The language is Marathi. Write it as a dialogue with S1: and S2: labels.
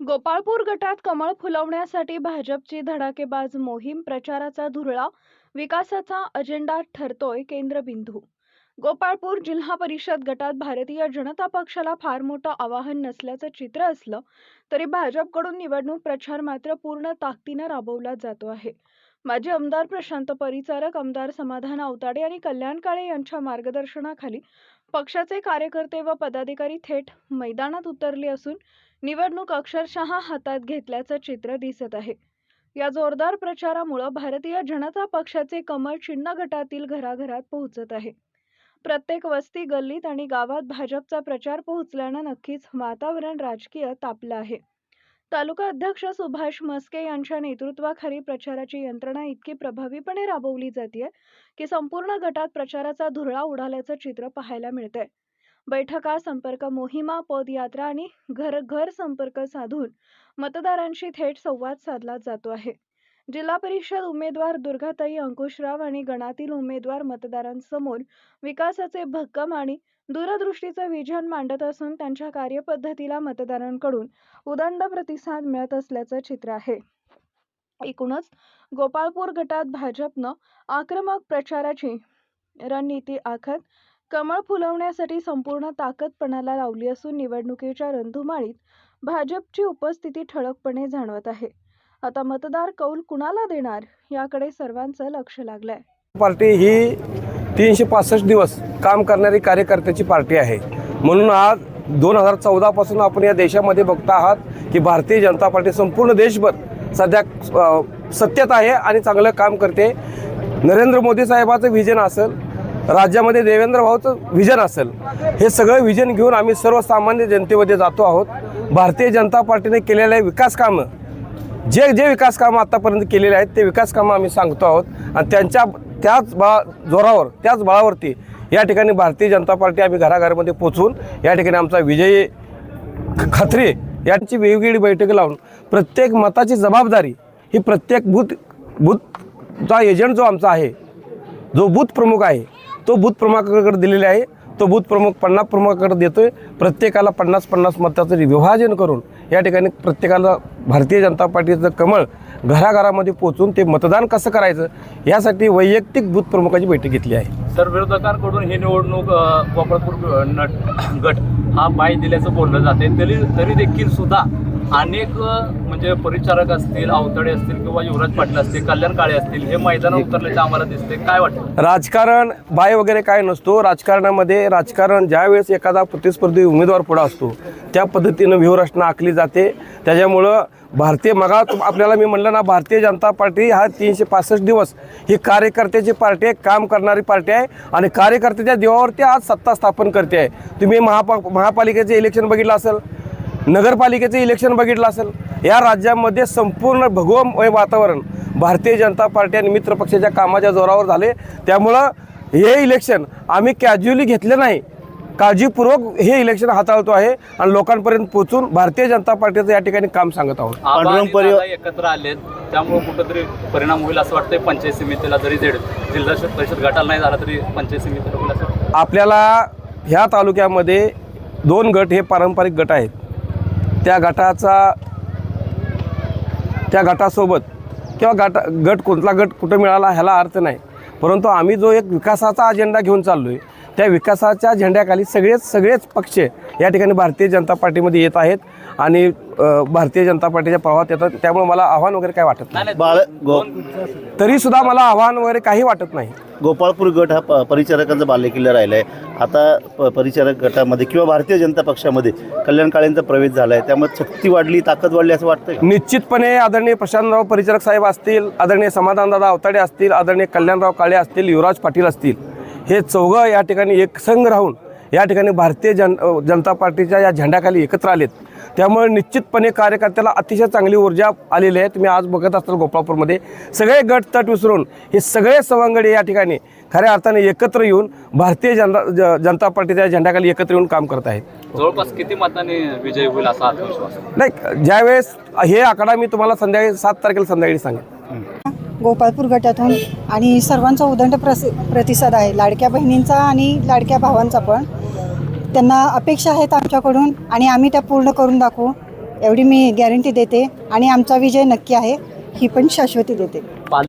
S1: गोपाळपूर गटात कमळ फुलवण्यासाठी भाजपची धडाकेबाज मोहीम प्रचाराचा धुरळा विकासाचा अजेंडा ठरतोय केंद्रबिंदू गोपाळपूर जिल्हा परिषद गटात भारतीय जनता पक्षाला फार मोठं आवाहन नसल्याचं चित्र असलं तरी भाजपकडून निवडणूक प्रचार मात्र पूर्ण ताकदीनं राबवला जातो आहे. माजी आमदार प्रशांत परिचारक आमदार समाधान अवताडे आणि कल्याण काळे यांच्या मार्गदर्शनाखाली पक्षाचे कार्यकर्ते व पदाधिकारी थेट मैदानात उतरले असून निवडणूक अक्षरशः हातात घेतल्याचं चित्र दिसत आहे. या जोरदार प्रचारामुळं भारतीय जनता पक्षाचे कमळ चिन्ह गटातील घराघरात पोहोचत आहे. प्रत्येक वस्ती गल्लीत आणि गावात भाजपचा प्रचार पोहोचल्यानं नक्कीच वातावरण राजकीय तापलं आहे. तालुका अध्यक्ष सुभाष मस्के यांच्या नेतृत्वाखाली प्रचाराची यंत्रणा इतकी प्रभावीपणे राबवली जाते की संपूर्ण गटात प्रचाराचा धुरळा उडाल्याचं चित्र पाहायला मिळतंय. बैठका संपर्क मोहिमा पदयात्रा आणि घर घर संपर्क साधून मतदारांशी थेट संवाद साधला जातो आहे. जिल्हा परिषद उमेदवार दुर्गाताई अंकुशराव आणि गणातील उमेदवार मतदारांसमोर विकासाचे भक्कम आणि दूरदृष्टीचं विजन मांडत असून त्यांच्या कार्यपद्धतीला मतदारांकडून उदंड प्रतिसाद मिळत असल्याचं चित्र आहे. एकूणच गोपाळपूर गटात भाजपनं आक्रमक प्रचाराची रणनीती आखत कमळ फुलवण्यासाठी संपूर्ण ताकद पणाला लावली असून निवडणुकीच्या रणधुमाळीत भाजपची उपस्थिती ठळकपणे जाणवत आहे. आता मतदार कौल कुणाला देणार याकडे सर्वांचं लक्ष लागलंय.
S2: पार्टी ही तीनशे पासष्ट दिवस काम करणारी कार्यकर्त्याची पार्टी आहे. म्हणून आज दोन हजार चौदापासून आपण या देशामध्ये बघता आहात की भारतीय जनता पार्टी संपूर्ण देशभर सध्या अ, सत्तेत आहे आणि चांगलं काम करते. नरेंद्र मोदी साहेबाचं व्हिजन असेल राज्यामध्ये देवेंद्र भाऊचं विजन असेल हे सगळं विजन घेऊन आम्ही सर्वसामान्य जनतेमध्ये जातो आहोत. भारतीय जनता पार्टीने केलेल्या विकास कामं. जे जे विकास कामं आत्तापर्यंत केलेले आहेत ते विकास कामं आम्ही सांगतो आहोत. आणि त्यांच्या त्याच बा जोरावर त्याच बळावरती या ठिकाणी भारतीय जनता पार्टी आम्ही घराघरामध्ये पोचवून या ठिकाणी आमचा विजयी ख- यांची वेगवेगळी बैठक लावून प्रत्येक मताची जबाबदारी ही प्रत्येक बूथ बूथचा एजंट जो आमचा आहे जो बूथ प्रमुख आहे तो बूथ प्रमुखाकडे दिलेला आहे. तो बूथ प्रमुख पन्नास प्रमुखाकडे देतोय. प्रत्येकाला पन्नास पन्नास मताचं विभाजन करून या ठिकाणी प्रत्येकाला भारतीय जनता पार्टीचं कमळ घराघरामध्ये पोचून ते मतदान कसं करायचं यासाठी वैयक्तिक बूथ प्रमुखाची बैठक घेतली आहे.
S3: तर विरोधकांकडून ही निवडणूक अ, नट गट हा पाय दिल्याचं बोललं जाते तरी तरी देखील सुद्धा अनेक म्हणजे परिचारक असतील अवतडे असतील किंवा युवराज पाटील असतील कल्याण काळे असतील हे मैदानात उतरल्याचे आम्हाला दिसते. काय वाटतं?
S2: राजकारण बाय वगैरे काय नसतो. राजकारणामध्ये राजकारण ज्यावेळेस एखादा प्रतिस्पर्धी उमेदवार पुढे असतो त्या पद्धतीनं व्यूहरचना आखली जाते. त्याच्यामुळं भारतीय मगा आपल्याला मी म्हणलं ना भारतीय जनता पार्टी हा तीनशे पासष्ट दिवस ही कार्यकर्त्याची पार्टी आहे काम करणारी पार्टी आहे आणि कार्यकर्त्याच्या देवावरती आज सत्ता स्थापन करते आहे. तुम्ही महापा महापालिकेचे इलेक्शन बघितलं असेल नगरपालिकेचे इलेक्शन बघितलं असेल या राज्यामध्ये संपूर्ण भगवमय वातावरण भारतीय जनता पार्टी आणि मित्र पक्षाच्या कामाच्या जोरावर झाले. त्यामुळं हे इलेक्शन आम्ही कॅज्युअली घेतले नाही. काळजीपूर्वक हे इलेक्शन हाताळतो आहे आणि लोकांपर्यंत पोहोचून भारतीय जनता पार्टीचं या ठिकाणी काम सांगत आहोत.
S4: पांडुरंग
S3: एकत्र आलेत त्यामुळे कुठंतरी परिणाम होईल असं वाटतंय? पंचायत समितीला जरी जेड जिल्हा परिषद गटाला नाही झाला तरी पंचायत समितीला होईल असं.
S2: आपल्याला ह्या तालुक्यामध्ये दोन गट हे पारंपरिक गट आहेत. त्या गटाचा त्या गटासोबत किंवा गट गट कोणता गट कुठं मिळाला ह्याला अर्थ नाही. परंतु आम्ही जो एक विकासाचा अजेंडा घेऊन चाललो आहे त्या विकासाच्या झेंड्याखाली सगळेच सगळेच पक्ष या ठिकाणी भारतीय जनता पार्टीमध्ये येत आहेत आणि भारतीय जनता पार्टीच्या प्रवाहात येतात. त्यामुळे मला आव्हान वगैरे काय वाटत नाही. तरीसुद्धा मला आव्हान वगैरे काही वाटत नाही.
S4: गोपाळपूर गट हा प- परिचारकांचा बालेकिल्ला राहिला आहे आता प- परिचारक गटामध्ये किंवा भारतीय जनता पक्षामध्ये कल्याण काळेंचा प्रवेश झाला आहे त्यामुळे शक्ती वाढली ताकद वाढली असं वाटतं का?
S2: निश्चितपणे आदरणीय प्रशांतराव परिचारक साहेब असतील आदरणीय समाधानदादा अवताडे असतील आदरणीय कल्याणराव काळे असतील युवराज पाटील असतील हे चौघं या ठिकाणी एक संघ राहून या ठिकाणी भारतीय जन जनता पार्टीच्या या झेंड्याखाली एकत्र आलेत. त्यामुळे निश्चितपणे कार्यकर्त्याला अतिशय चांगली ऊर्जा आलेली आहे. तुम्ही आज बघत असाल गोपाळपूरमध्ये. सगळे गट तट विसरून हे सगळे सवंगडी या ठिकाणी खऱ्या अर्थाने एकत्र येऊन भारतीय जनता जनता पार्टीच्या झेंड्याखाली एकत्र येऊन काम करत आहेत.
S3: जवळपास किती मतांनी विजय होईल असा आत्मविश्वास? आहे?
S2: नाही ज्यावेळेस हे आकडा मी तुम्हाला संध्याकाळी सात तारखेला संध्याकाळी सांगेन.
S5: गोपाळपूर गटातून आणि सर्वांचा उदंड प्रस प्रतिसाद आहे. लाडक्या बहिणींचा आणि लाडक्या भावांचा पण. त्यांना अपेक्षा आहेत आमच्याकडून आणि आम्ही त्या पूर्ण करून दाखवू. एवढी मी गॅरंटी देते आणि आमचा विजय नक्की आहे ही पण शाश्वती देते.